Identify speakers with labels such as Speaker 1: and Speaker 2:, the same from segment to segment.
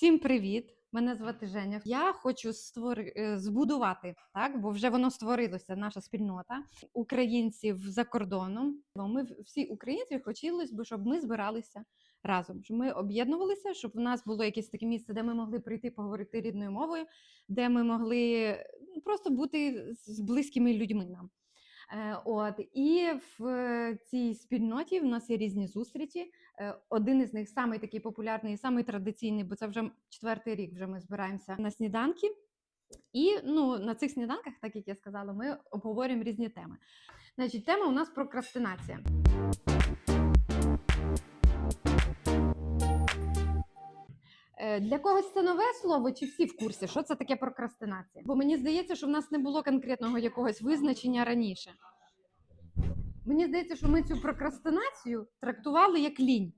Speaker 1: Всім привіт! Мене звати Женя. Я хочу створи... е, збудувати, так, бо вже воно створилося, наша спільнота українців за кордоном. Бо Ми всі українці хотілося б, щоб ми збиралися разом, щоб ми об'єднувалися, щоб в нас було якесь таке місце, де ми могли прийти поговорити рідною мовою, де ми могли ну, просто бути з близькими людьми нам. Е, От і в цій спільноті в нас є різні зустрічі. Е, Один із них самий такий популярний, самий традиційний, бо це вже четвертий рік. Вже ми збираємося на сніданки. І ну, на цих сніданках, так як я сказала, ми обговорюємо різні теми. Значить, тема у нас прокрастинація. Для когось це нове слово, чи всі в курсі, що це таке прокрастинація? Бо мені здається, що в нас не було конкретного якогось визначення раніше. Мені здається, що ми цю прокрастинацію трактували як лінь.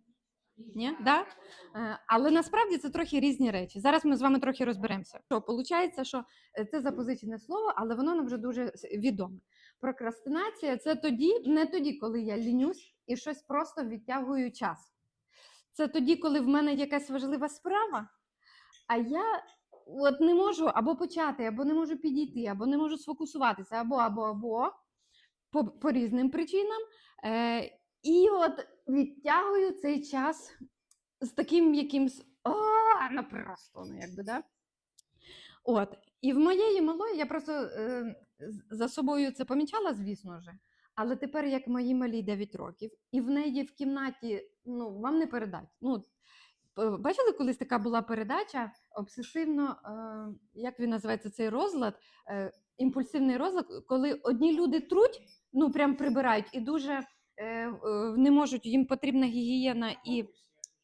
Speaker 1: Ні? Да? Е, Але насправді це трохи різні речі. Зараз ми з вами трохи розберемося. Що виходить, що е, це запозичене слово, але воно нам вже дуже відоме. Прокрастинація це тоді, не тоді, коли я лінюсь і щось просто відтягую час. Це тоді, коли в мене якась важлива справа, а я от не можу або почати, або не можу підійти, або не можу сфокусуватися, або, або, або по, по різним причинам. Е, і от відтягую цей час з таким якимсь «А, ну просто, ну якби, да? От. І в моєї малої я просто е, за собою це помічала, звісно ж. Але тепер, як моїй малій 9 років, і в неї в кімнаті, ну, вам не передать. Ну, бачили, колись така була передача обсесивно, е, як він називається цей розлад, е, імпульсивний розлад, коли одні люди труть, ну прям прибирають і дуже е, е, не можуть, їм потрібна гігієна і.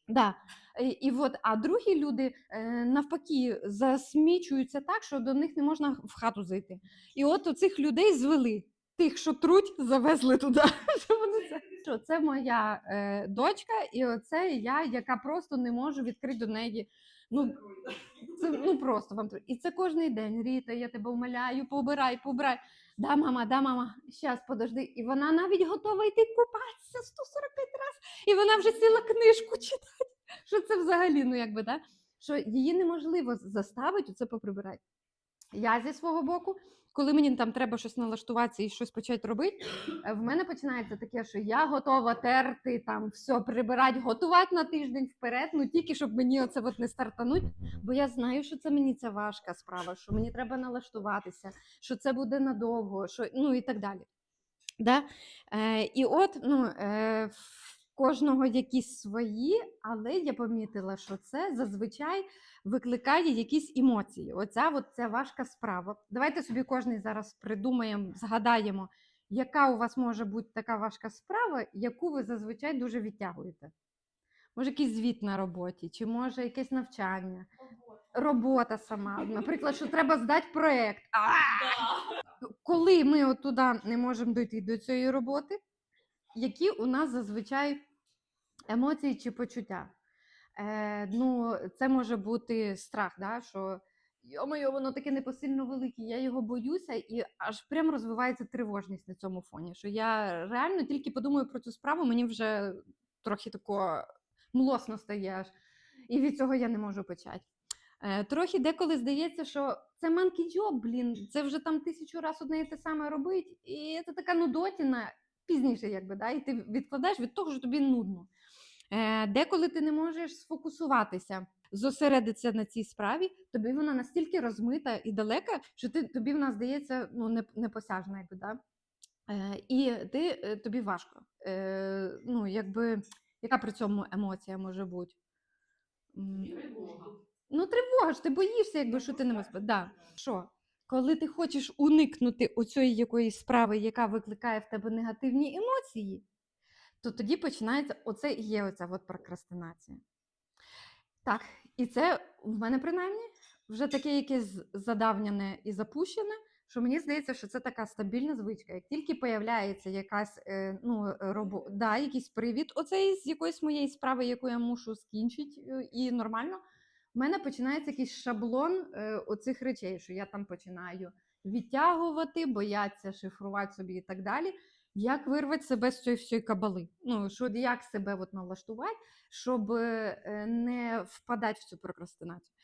Speaker 1: Да. І, і от, а другі люди е, навпаки засмічуються так, що до них не можна в хату зайти. І от оцих людей звели. Тих, що труть, завезли туди. Що це? Моя е, дочка, і оце я, яка просто не можу відкрити до неї. Ну, це ну просто вам і це кожний день. Ріта, я тебе умоляю, побирай, побирай. Да, мама, да, мама, щас, подожди. І вона навіть готова йти купатися 145 разів, і вона вже сіла книжку читати. Що це взагалі, ну якби, да? що її неможливо заставити це поприбирати. Я зі свого боку, коли мені там треба щось налаштуватися і щось почати робити, е, в мене починається таке, що я готова терти, там все прибирати, готувати на тиждень вперед, ну тільки щоб мені оце от не стартануть, бо я знаю, що це мені це важка справа, що мені треба налаштуватися, що це буде надовго, що ну і так далі. Да? Е, і от ну, е, кожного якісь свої, але я помітила, що це зазвичай викликає якісь емоції. Оця от ця важка справа. Давайте собі кожний зараз придумаємо, згадаємо, яка у вас може бути така важка справа, яку ви зазвичай дуже відтягуєте. Може, якийсь звіт на роботі, чи може якесь навчання, робота сама. Наприклад, що треба здати проєкт. Коли ми от туди не можемо дойти до цієї роботи, які у нас зазвичай емоції чи почуття? Е, ну, це може бути страх, да, що йо-моє, воно таке непосильно велике, я його боюся, і аж прям розвивається тривожність на цьому фоні. Що я реально тільки подумаю про цю справу, мені вже трохи тако млосно стає. І від цього я не можу почати. Е, трохи деколи здається, що це манкий джоб, блін, це вже там тисячу разів одне і те саме робить, і це така нудотіна пізніше, якби, да, і ти відкладаєш від того, що тобі нудно. Е, деколи ти не можеш сфокусуватися, зосередитися на цій справі, тобі вона настільки розмита і далека, що ти, тобі вона здається ну, непосяжна, якби, да? Е, і ти, е, тобі важко. Ну, якби, яка при цьому емоція може бути? М, Ну, тривога ж, ти боїшся, якби що ти не можеш. Да. Що? Коли ти хочеш уникнути оцієї якоїсь справи, яка викликає в тебе негативні емоції, то тоді починається оце і є оця от прокрастинація. Так, і це в мене принаймні вже таке якесь задавнене і запущене, що мені здається, що це така стабільна звичка. Як тільки появляється якась е, ну, робо... да, якийсь привід, оцей з якоїсь моєї справи, яку я мушу скінчити, е, і нормально, в мене починається якийсь шаблон е, оцих речей, що я там починаю відтягувати, бояться шифрувати собі і так далі. Як вирвати себе з цієї всієї кабали? Ну, що, як себе от налаштувати, щоб е, не впадати в цю прокрастинацію.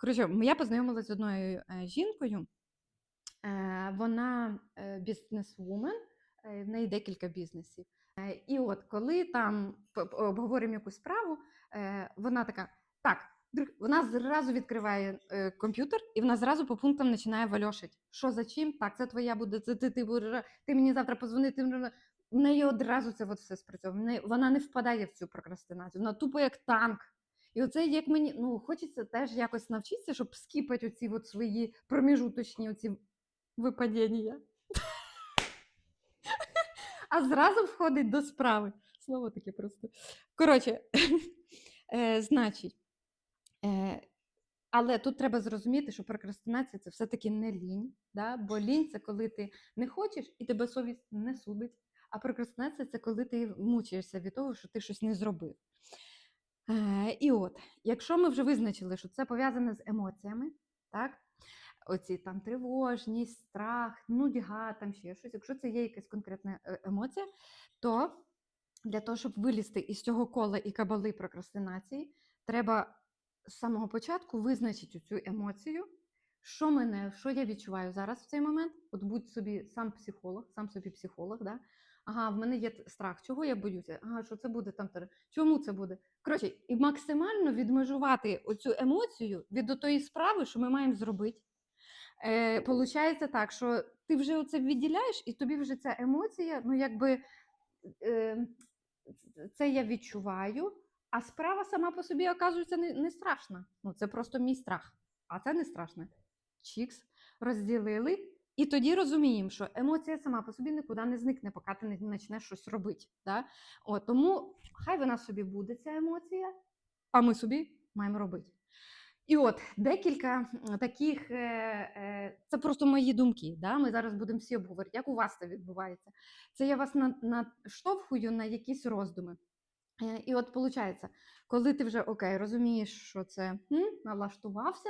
Speaker 1: Коротше, я познайомилася з одною е, жінкою. Е, Вона бізнесвумен, в неї декілька бізнесів. І от коли там п- якусь справу, вона така: так, вона зразу відкриває е, комп'ютер і вона зразу по пунктам починає вальошить. Що за чим? Так, це твоя буде, це ти, ти, ти мені завтра позвони, ти в неї одразу це от все спрацьовує. Вона не впадає в цю прокрастинацію. Вона тупо як танк. І оце як мені ну хочеться теж якось навчитися, щоб скіпати оці от свої проміжуточні оці випадіння. А зразу входить до справи. Слово таке просто. Коротше, е, значить, але тут треба зрозуміти, що прокрастинація це все-таки не лінь. Да? Бо лінь це коли ти не хочеш і тебе совість не судить. А прокрастинація це коли ти мучаєшся від того, що ти щось не зробив. Е, і от, якщо ми вже визначили, що це пов'язане з емоціями, так? Оці там тривожність, страх, нудьга, там ще щось. Якщо це є якась конкретна е, емоція, то для того, щоб вилізти із цього кола і кабали прокрастинації, треба з самого початку визначити цю емоцію, що мене, що я відчуваю зараз в цей момент. От будь собі сам психолог, сам собі психолог, да? Ага, в мене є страх, чого я боюся? Ага, що це буде там? Чому це буде? Коротше, і максимально відмежувати оцю емоцію від тої справи, що ми маємо зробити. Е, Получається так, що ти вже оце відділяєш, і тобі вже ця емоція, ну якби е, це я відчуваю, а справа сама по собі оказується не, не страшна. Ну, це просто мій страх. А це не страшне. Чікс, розділили. І тоді розуміємо, що емоція сама по собі нікуди не зникне, поки ти не почнеш щось робити. Да? О, тому хай вона собі буде, ця емоція, а ми собі маємо робити. І от декілька таких, е, е, це просто мої думки. Да? Ми зараз будемо всі обговорити, як у вас це відбувається. Це я вас на- наштовхую на якісь роздуми. Е, І от виходить, коли ти вже окей, розумієш, що це м, налаштувався,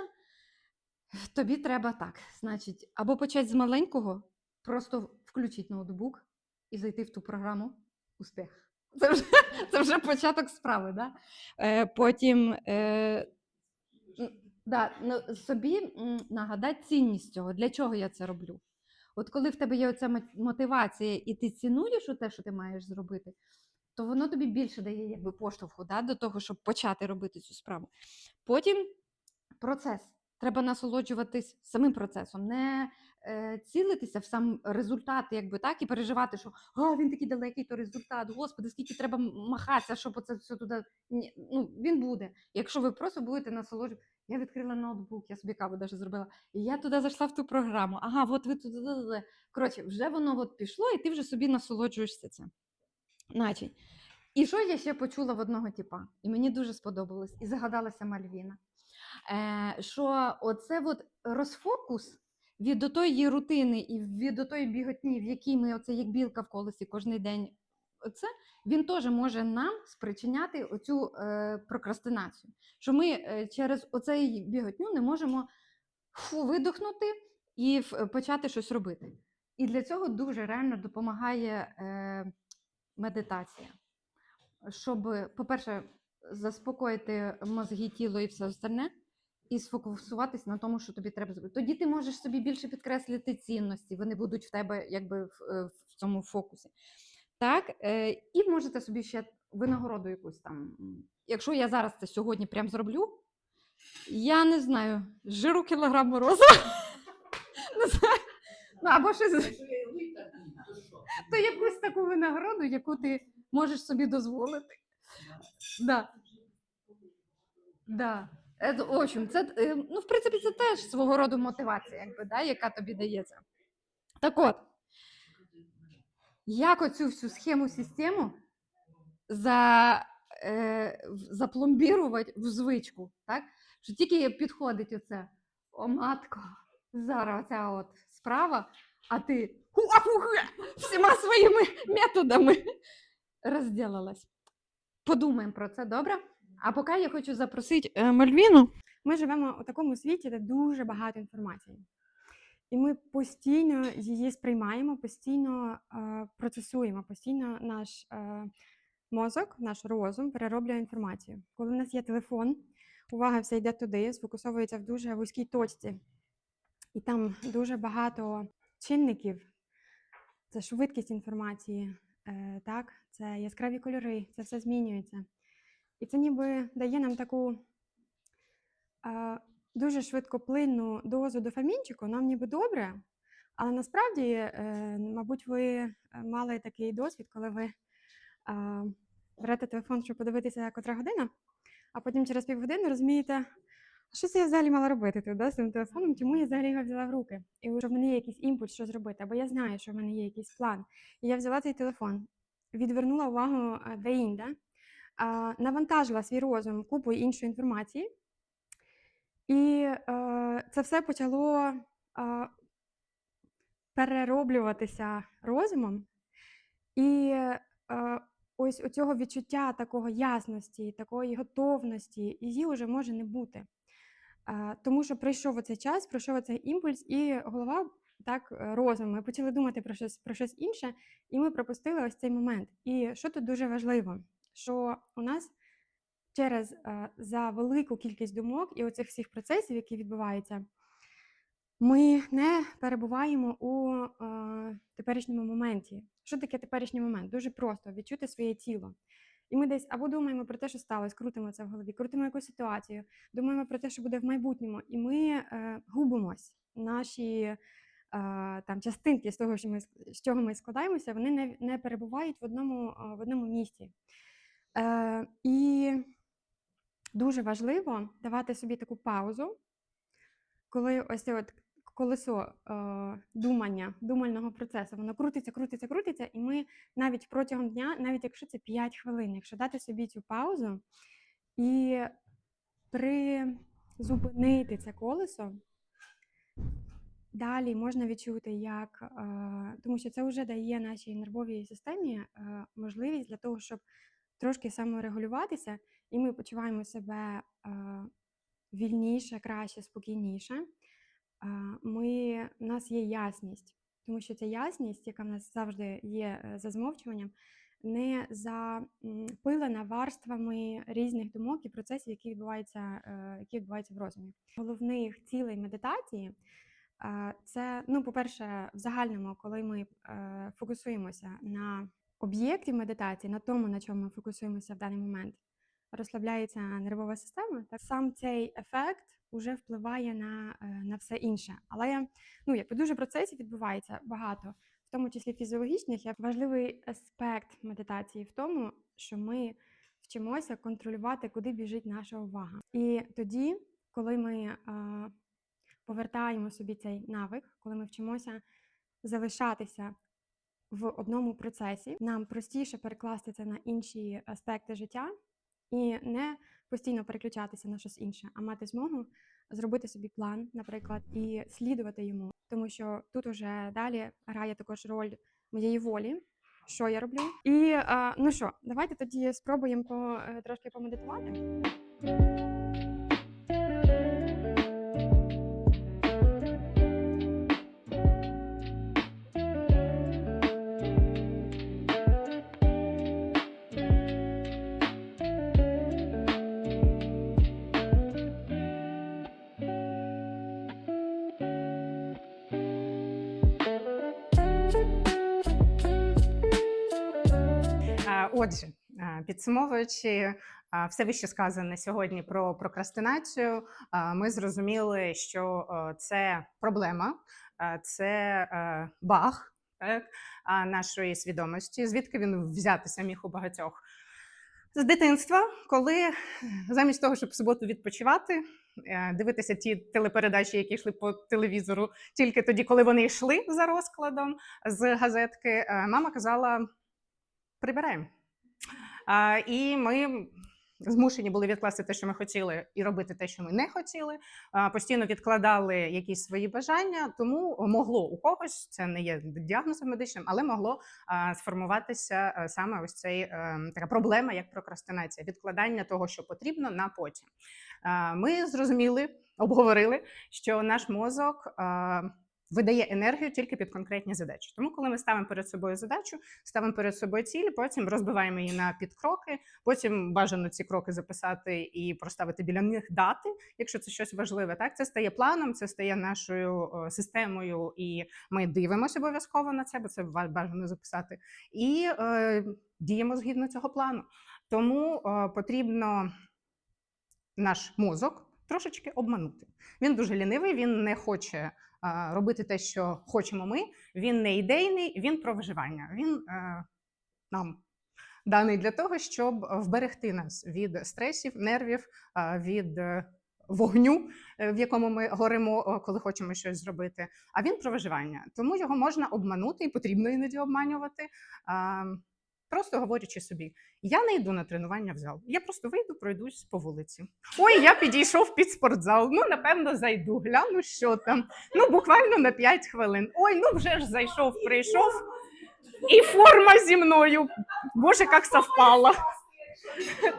Speaker 1: тобі треба так. Значить, або почати з маленького, просто включити ноутбук і зайти в ту програму успіх. Це вже, це вже початок справи. Да? Е, потім е, да, ну, собі м, нагадати цінність цього, для чого я це роблю. От коли в тебе є оця мотивація, і ти цінуєш те, що ти маєш зробити, то воно тобі більше дає якби поштовху да, до того, щоб почати робити цю справу. Потім процес. Треба насолоджуватись самим процесом, не е, цілитися в сам результат, якби так, і переживати, що а, він такий далекий, то результат, господи, скільки треба махатися, щоб оце все туди. Ні, ну, він буде. Якщо ви просто будете насолоджуватися. Я відкрила ноутбук, я собі каву даже зробила. І я туди зайшла в ту програму. Ага, от ви туди. Коротше, вже воно от пішло, і ти вже собі насолоджуєшся цим. Значить, і що я ще почула в одного типа, і мені дуже сподобалось, і загадалася Мальвіна. Е, що оце от розфокус від отої рутини і від отої біготні, в якій ми оце як білка в колесі кожен день. Оце він теж може нам спричиняти оцю е, прокрастинацію. Що ми е, через оцей біготню не можемо фу, видохнути і почати щось робити. І для цього дуже реально допомагає е, медитація. Щоб, по-перше, заспокоїти мозги, тіло і все остальне, і сфокусуватись на тому, що тобі треба зробити. Тоді ти можеш собі більше підкреслити цінності, вони будуть в тебе якби в, е, в цьому фокусі. Так, е, і можете собі ще винагороду якусь там. Якщо я зараз це сьогодні прям зроблю, я не знаю, жиру кілограм знаю. Ну, або щось, то якусь таку винагороду, яку ти можеш собі дозволити. Да. Да. Е, В общем, це, е, ну, в принципі, це теж свого роду мотивація, якби, да, яка тобі дається. Так от, як оцю всю схему систему за, е, запломбірувати в звичку, так? Що тільки підходить оце, о, матко, зараз оця от справа, а ти всіма своїми методами розділилась. Подумаємо про це, добре? А поки я хочу запросити е, Мальвіну.
Speaker 2: Ми живемо у такому світі, де дуже багато інформації. і ми постійно її сприймаємо, постійно е, процесуємо, постійно наш е, мозок, наш розум перероблює інформацію. Коли в нас є телефон, увага вся йде туди, сфокусовується в дуже вузькій точці, і там дуже багато чинників. Це швидкість інформації, е, так, це яскраві кольори, це все змінюється. І це ніби дає нам таку дуже швидкоплинну дозу дофамінчику, нам ніби добре, але насправді, е, мабуть, ви е, мали такий досвід, коли ви берете телефон, щоб подивитися, котра година, а потім через півгодини розумієте, «А що це я взагалі мала робити тут, да, з цим телефоном, чому я взагалі його взяла в руки? І що в мене є якийсь імпульс, що зробити, або я знаю, що в мене є якийсь план. І я взяла цей телефон, відвернула увагу деінде, навантажила свій розум купою іншої інформації, і е, це все почало е, перероблюватися розумом. І е, ось у цього відчуття такого ясності, такої готовності, її вже може не бути. Тому що прийшов оцей час, пройшов оцей імпульс, і голова, так, е, розум, ми почали думати про щось, про щось інше, і ми пропустили ось цей момент. І що тут дуже важливо, що у нас через е, за велику кількість думок і оцих всіх процесів, які відбуваються, ми не перебуваємо у е, теперішньому моменті. Що таке теперішній момент? Дуже просто відчути своє тіло. І ми десь або думаємо про те, що сталося, крутимо це в голові, крутимо якусь ситуацію, думаємо про те, що буде в майбутньому, і ми е, губимось. Наші е, там частинки з того, що ми з чого ми складаємося, вони не, не перебувають в одному, е, в одному місці. Е, і дуже важливо давати собі таку паузу, коли ось от колесо е, думання, думального процесу, воно крутиться, крутиться, крутиться, і ми навіть протягом дня, навіть якщо це 5 хвилин, якщо дати собі цю паузу і призупинити це колесо, далі можна відчути, як, е, тому що це вже дає нашій нервовій системі е, можливість для того, щоб трошки саморегулюватися, і ми почуваємо себе е, вільніше, краще, спокійніше. Ми, у нас є ясність, тому що ця ясність, яка в нас завжди є е, за змовчуванням, не запилена варствами різних думок і процесів, які відбуваються, е, які відбуваються в розумі. Головних цілей медитації це, ну, по-перше, в загальному, коли ми е, фокусуємося на об'єкті медитації, на тому, на чому ми фокусуємося в даний момент, розслабляється нервова система, так сам цей ефект уже впливає на, е, на все інше. Але ну, якби дуже процесів відбувається багато, в тому числі фізіологічних, як важливий аспект медитації в тому, що ми вчимося контролювати, куди біжить наша увага. І тоді, коли ми е, повертаємо собі цей навик, коли ми вчимося залишатися в одному процесі, нам простіше перекласти це на інші аспекти життя і не постійно переключатися на щось інше, а мати змогу зробити собі план, наприклад, і слідувати йому. Тому що тут уже далі грає також роль моєї волі, що я роблю. І ну що, давайте тоді спробуємо е, трошки помедитувати.
Speaker 3: Підсумовуючи е, все вище сказане сьогодні про прокрастинацію, ми зрозуміли, що е, це проблема, е, це баг так, нашої свідомості, звідки він взятися міг у багатьох. З дитинства, коли замість того, щоб в суботу відпочивати, дивитися ті телепередачі, які йшли по телевізору, тільки тоді, коли вони йшли за розкладом з газетки, мама казала: прибираємо. І ми змушені були відкласти те, що ми хотіли, і робити те, що ми не хотіли. Постійно відкладали якісь свої бажання, тому могло у когось, це не є діагнозом медичним, але могло сформуватися саме ось цей е, така проблема, як прокрастинація, відкладання того, що потрібно, на потім. Ми зрозуміли, обговорили, що наш мозок. Видає енергію тільки під конкретні задачі. Тому, коли ми ставимо перед собою задачу, ставимо перед собою цілі, потім розбиваємо її на підкроки. Потім бажано ці кроки записати і проставити біля них дати, якщо це щось важливе. Так це стає планом, це стає нашою системою, і ми дивимося обов'язково на це, бо це бажано записати, і е, діємо згідно цього плану. Тому е, потрібно наш мозок трошечки обманути. Він дуже лінивий, він не хоче робити те, що хочемо ми. Він не ідейний, він про виживання. Він е, нам даний для того, щоб вберегти нас від стресів, нервів, від е, вогню, е, в якому ми горимо, коли хочемо щось зробити. А він про виживання. Тому його можна обманути і потрібно іноді обманювати. Просто говорячи собі, я не йду на тренування в зал. Я просто вийду, пройдусь по вулиці. Ой, я підійшов під спортзал. Ну, напевно, зайду, гляну, що там. Ну, буквально на 5 хвилин. Ой, ну вже ж зайшов, прийшов. І форма зі мною. Боже, як совпало.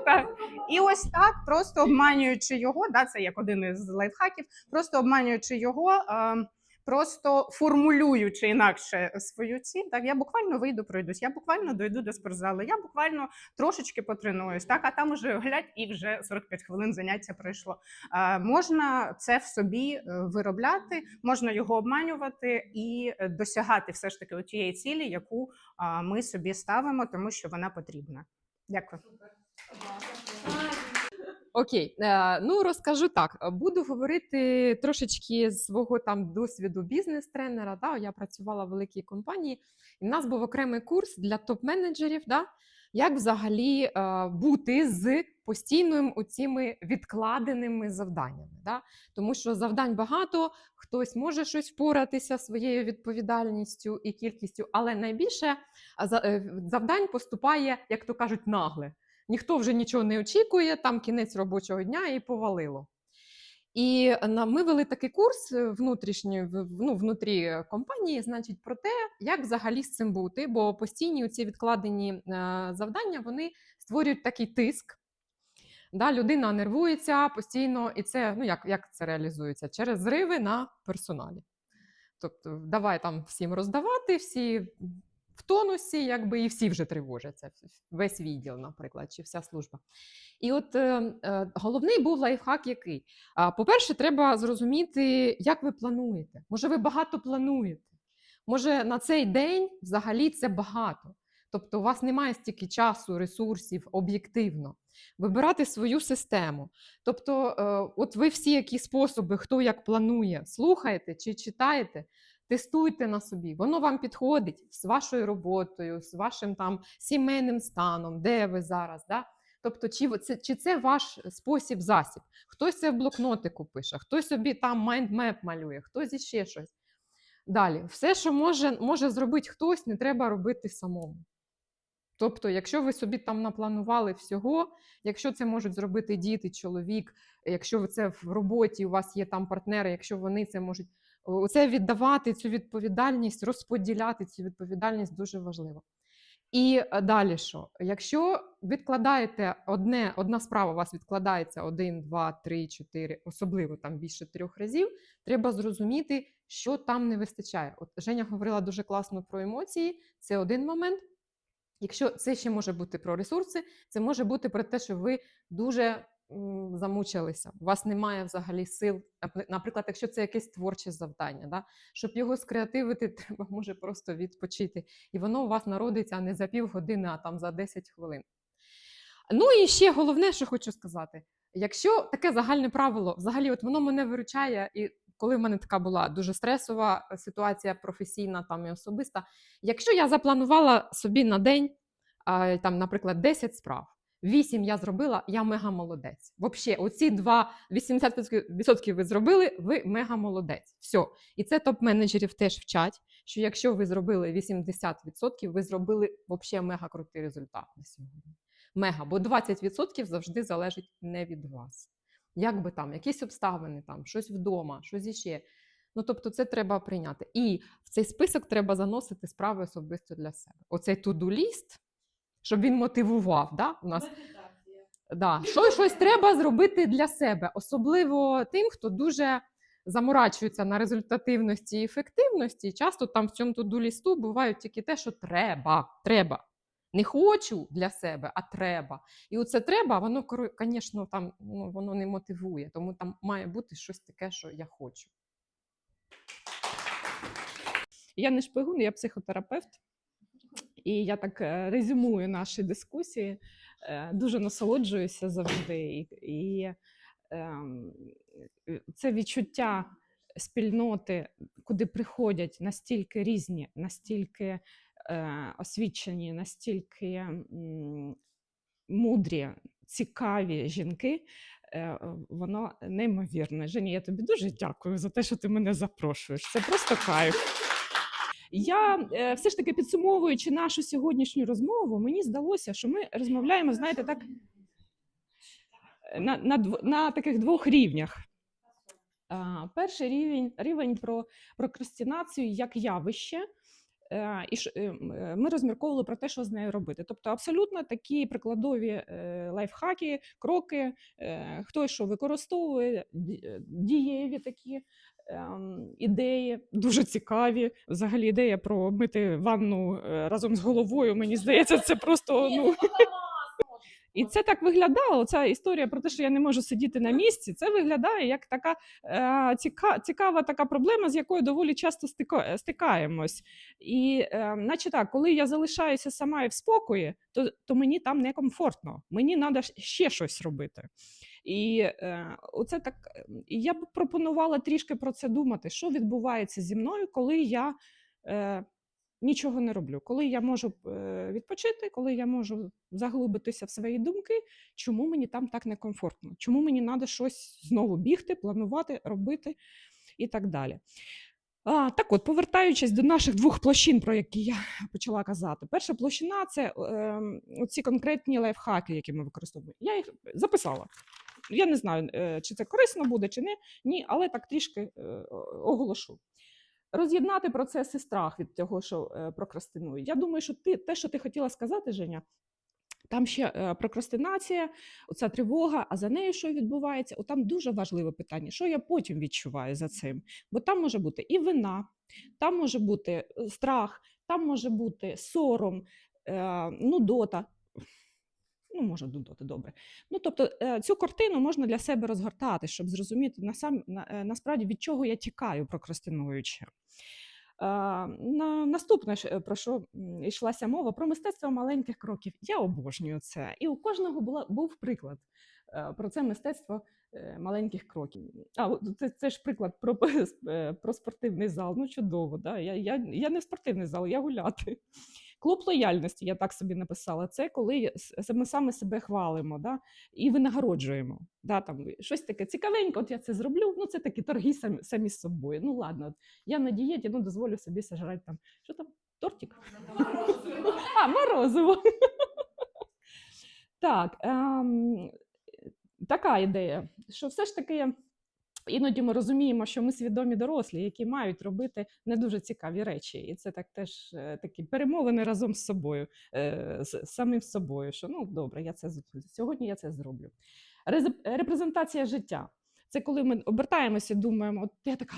Speaker 3: Так. І ось так, просто обманюючи його, да, це як один із лайфхаків, просто обманюючи його, е, просто формулюючи інакше свою ціль, так я буквально вийду, пройдусь, я буквально дойду до спортзалу, я буквально трошечки потренуюсь, так, а там уже глядь, і вже 45 хвилин заняття пройшло. Е, можна це в собі е, виробляти, можна його обманювати і е, досягати все ж таки тієї цілі, яку а, ми собі ставимо, тому що вона потрібна. Дякую.
Speaker 4: Окей, е, ну розкажу так. е, Буду говорити трошечки з свого там досвіду бізнес-тренера. Да? Я працювала в великій компанії, і в нас був окремий курс для топ-менеджерів, да? як взагалі е, бути з постійними оціми відкладеними завданнями. Да? Тому що завдань багато, хтось може щось впоратися своєю відповідальністю і кількістю, але найбільше за- е, завдань поступає, як то кажуть, нагле. Ніхто вже нічого не очікує, там кінець робочого дня і повалило. І ми вели такий курс е, внутрішньої, в- в- ну, внутрі е, компанії, значить, про те, як взагалі з цим бути, бо постійні ці відкладені е, завдання вони створюють такий тиск. Да, людина нервується постійно, і це ну як, як це реалізується? Через зриви на персоналі. Тобто, давай там всім роздавати, всі в тонусі, якби і всі вже тривожаться, весь відділ, наприклад, чи вся служба. І от е, е, головний був лайфхак який? По-перше, треба зрозуміти, як ви плануєте. Може, ви багато плануєте? Може, на цей день взагалі це багато. Тобто, у вас немає стільки часу, ресурсів об'єктивно. Вибирати свою систему. Тобто, е, от ви всі які способи, хто як планує, слухаєте чи читаєте, тестуйте на собі. Воно вам підходить з вашою роботою, з вашим там сімейним станом, де ви зараз. Да? Тобто, чи це, чи це ваш спосіб засіб? Хтось це в блокнотику пише, хтось собі там майндмеп малює, хтось іще щось. Далі, все, що може, може зробити хтось, не треба робити самому. Тобто, якщо ви собі там напланували всього, якщо це можуть зробити діти, чоловік, якщо це в роботі, у вас є там партнери, якщо вони це можуть, оце віддавати цю відповідальність, розподіляти цю відповідальність дуже важливо. І е, далі що? Якщо відкладаєте одне, одна справа у вас відкладається один, два, три, чотири, особливо там більше трьох разів, треба зрозуміти, що там не вистачає. От Женя говорила дуже класно про емоції, це один момент. Якщо це ще може бути про ресурси, це може бути про те, що ви дуже замучилися, у вас немає взагалі сил. Напри- Наприклад, якщо це якесь творче завдання, да? щоб його скреативити, треба може просто відпочити. І воно у вас народиться не за півгодини, а там за 10 хвилин. Ну і ще головне, що хочу сказати: якщо таке загальне правило, взагалі, от воно мене виручає, і коли в мене така була дуже стресова е, ситуація професійна там і особиста, якщо я запланувала собі на день, там, наприклад, 10 справ. 8 я зробила, я мега молодець. Взагалі, оці два 80% ви зробили, ви мега молодець. Все. І це топ-менеджерів теж вчать, що якщо ви зробили 80%, ви зробили взагалі мега крутий результат на сьогодні. Мега, бо 20% завжди залежить не від вас. Як би там, якісь обставини, там, щось вдома, щось іще. Ну, тобто, це треба прийняти. І в цей список треба заносити справи особисто для себе. Оцей туду-ліст, щоб він мотивував. Да? У нас Да. Що, щось треба зробити для себе, особливо тим, хто дуже заморачуються на результативності і ефективності, часто там в цьому туду лісту бувають тільки те, що треба. треба. Не хочу для себе, а треба. І оце треба, воно, звісно, там ну, воно не мотивує, тому там має бути щось таке, що я хочу.
Speaker 5: Я не шпигун, я психотерапевт. І я так е, резюмую наші дискусії. Е, Дуже насолоджуюся завжди. І, ем, е, це відчуття спільноти, куди приходять настільки різні, настільки освічені, настільки мудрі, цікаві жінки. Воно неймовірне. Женя, я тобі дуже дякую за те, що ти мене запрошуєш. Це просто кайф. Я е, все ж таки підсумовуючи нашу сьогоднішню розмову, мені здалося, що ми розмовляємо, знаєте, так на, на, на таких двох рівнях. Перший рівень рівень про прокрастинацію як явище. Е, І ш- е, ми розмірковували про те, що з нею робити. Тобто, абсолютно такі прикладові лайфхаки, кроки, хто що використовує, дієві такі ем, ідеї, дуже цікаві. Взагалі, ідея про мити ванну е, разом з головою. Мені здається, це просто ну. І це так виглядало. Ця історія про те, що я не можу сидіти на місці. Це виглядає як така е, ціка, цікава така проблема, з якою доволі часто стико, стикаємось. І, е, наче так, коли я залишаюся сама і в спокої, то, то мені там некомфортно. Мені треба ще щось робити. І е, оце так. я б пропонувала трішки про це думати, що відбувається зі мною, коли я е, нічого не роблю, коли я можу е, відпочити, коли я можу заглибитися в свої думки, чому мені там так некомфортно, чому мені треба щось знову бігти, планувати, робити і так далі. А, так от, повертаючись до наших двох площин, про які я почала казати. Перша площина це е, ці конкретні лайфхаки, які ми використовуємо. Я їх записала. Я не знаю, е, чи це корисно буде, чи не, ні, але так трішки е, оголошу. Роз'єднати процес і страх від того, що е, прокрастинують. Я думаю, що ти те, що ти хотіла сказати, Женя, там ще прокрастинація, оця тривога, а за нею що відбувається? О, там дуже важливе питання, що я потім відчуваю за цим. Бо там може бути і вина, там може бути страх, там може бути сором, нудота. Ну, може, нудота, добре. Ну, тобто, е, цю картину можна для себе розгортати, щоб зрозуміти на, е, насправді від чого я тікаю, прокрастинуючи. Е, на, наступне, про що йшлася мова, про мистецтво маленьких кроків. Я обожнюю це. І у кожного була, був приклад про це мистецтво маленьких кроків. А це, це ж приклад про, про спортивний зал. Ну, чудово. Да? Я, я, я не в спортивний зал, я гуляти. Клуб лояльності, я так собі написала, це коли ми саме себе хвалимо да? і винагороджуємо. Да? Там, щось таке цікавеньке, от я це зроблю. Ну, це такі торги самі, самі з собою. Ну, ладно, я на дієті, ну, дозволю собі сожрати там. Що там? Тортик? А, морозиво. Так, ем, така ідея, що все ж таки іноді ми розуміємо, що ми свідомі дорослі, які мають робити не дуже цікаві речі. І це так теж е, такі перемовини разом з собою, е, з самим собою, що ну добре, я це сьогодні я це зроблю. Репрезентація життя. Це коли ми обертаємося, думаємо, от я така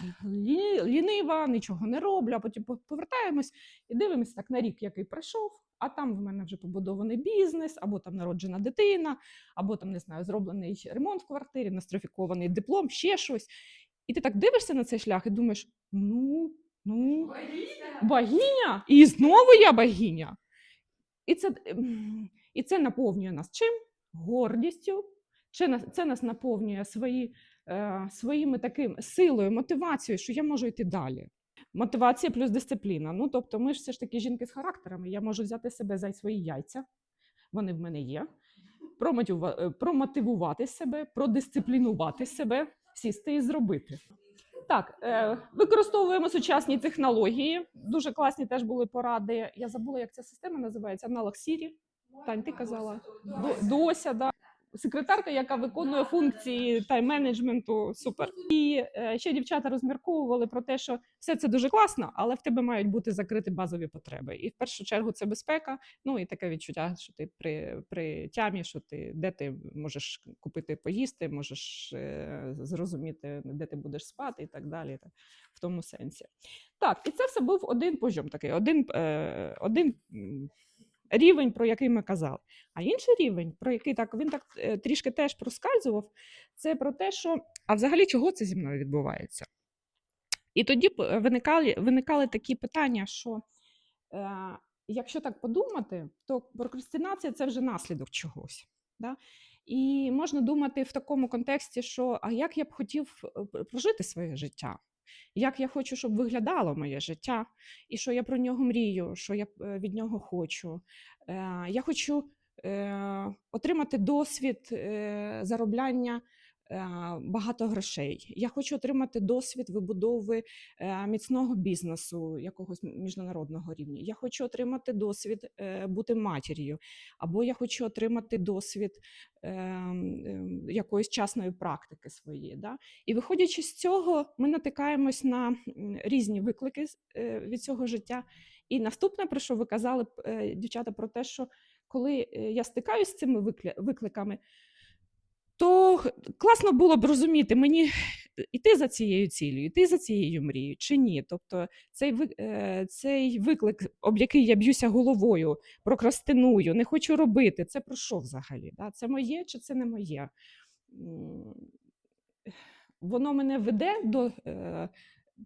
Speaker 5: лінива, нічого не роблю, а потім по- повертаємось і дивимося так на рік, який пройшов, а там в мене вже побудований бізнес, або там народжена дитина, або там не знаю, зроблений ремонт в квартирі, нострифікований диплом, ще щось. І ти так дивишся на цей шлях і думаєш: ну, ну, богиня, і знову я богиня. І це, ем, і це наповнює нас чим? Гордістю. Це нас, це нас наповнює свої, е, своїми таким силою, мотивацією, що я можу йти далі. Мотивація плюс дисципліна. Ну, тобто, ми ж все ж таки жінки з характерами. Я можу взяти себе за свої яйця, вони в мене є. Е, промотивувати себе, продисциплінувати себе, сісти і зробити. Так, е, використовуємо сучасні технології. Дуже класні теж були поради. Я забула, як ця система називається. Аналог Сірі. Тань, ти казала. До- Дося, да. Секретарка, яка виконує функції тайм-менеджменту. Супер. І е, ще дівчата розмірковували про те, що все це дуже класно, але в тебе мають бути закриті базові потреби. І в першу чергу це безпека. Ну і таке відчуття, що ти при, при тямі, що ти де ти можеш купити поїсти, можеш е, зрозуміти, де ти будеш спати і так далі. Так, в тому сенсі. Так, і це все був один пожом такий, один, е, один рівень, про який ми казали. А інший рівень, про який так він так е, трішки теж проскальзував, це про те, що а взагалі чого це зі мною відбувається? І тоді виникали, виникали такі питання, що е, якщо так подумати, то прокрастинація це вже наслідок чогось. Да? І можна думати в такому контексті, що а як я б хотів е, прожити своє життя? Як я хочу, щоб виглядало моє життя, і що я про нього мрію, що я е, від нього хочу. Е, Я хочу е, отримати досвід заробляння багато грошей. Я хочу отримати досвід вибудови е, міцного бізнесу якогось міжнародного рівня. Я хочу отримати досвід е, бути матір'ю, або я хочу отримати досвід е, якоїсь частної практики своєї. Да? І виходячи з цього, ми натикаємось на різні виклики е, від цього життя. І наступне, про що ви казали, е, дівчата, про те, що коли е, я стикаюся з цими викликами, то класно було б розуміти, мені іти за цією цілею, іти за цією мрією чи ні. Тобто цей, е, цей виклик, об який я б'юся головою, прокрастиную, не хочу робити, це про що взагалі? Да? Це моє чи це не моє? Воно мене веде до е,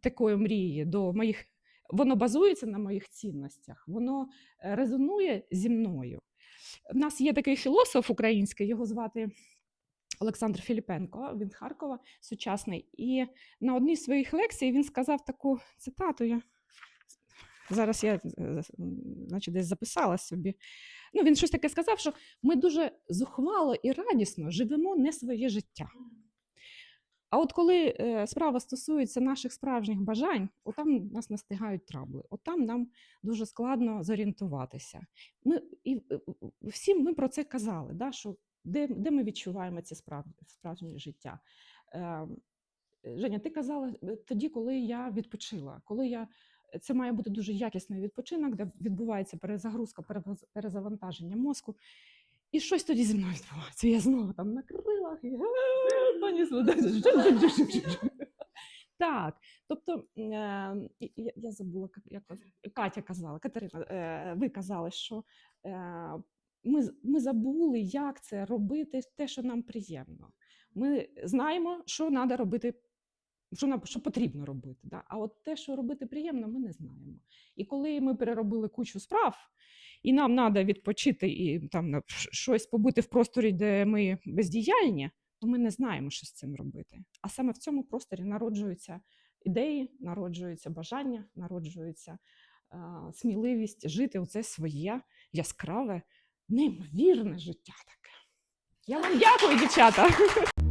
Speaker 5: такої мрії, до моїх. Воно базується на моїх цінностях, воно е, резонує зі мною. У нас є такий філософ український, його звати Олександр Філіпенко, він з Харкова, сучасний. І на одній з своїх лекцій він сказав таку цитату. Я... Зараз я значить, десь записала собі. Ну, він щось таке сказав, що ми дуже зухвало і радісно живемо не своє життя. А от коли е, справа стосується наших справжніх бажань, отам нас настигають трабли, отам нам дуже складно зорієнтуватися. Ми, і, е, всім ми про це казали, да, що де, де ми відчуваємо це справ, справжнє життя. Е, Женя, ти казала е, тоді, коли я відпочила, коли я. Це має бути дуже якісний відпочинок, де відбувається перезагрузка, перезавантаження мозку. І щось тоді зі мною відбувається. Я знову там на крилах. і пані Свята. Так, тобто е, я, забула, як Катя казала, Катерина, е, ви казали, що е, ми, ми забули, як це робити, те, що нам приємно. Ми знаємо, що треба робити, що, нам, що потрібно робити. Да? А от те, що робити приємно, ми не знаємо. І коли ми переробили кучу справ, і нам треба відпочити і там щось побути в просторі, де ми бездіяльні, то ми не знаємо, що з цим робити. А саме в цьому просторі народжуються ідеї, народжуються бажання, народжується е, сміливість жити оце своє яскраве, неймовірне життя таке. Я вам дякую, дівчата.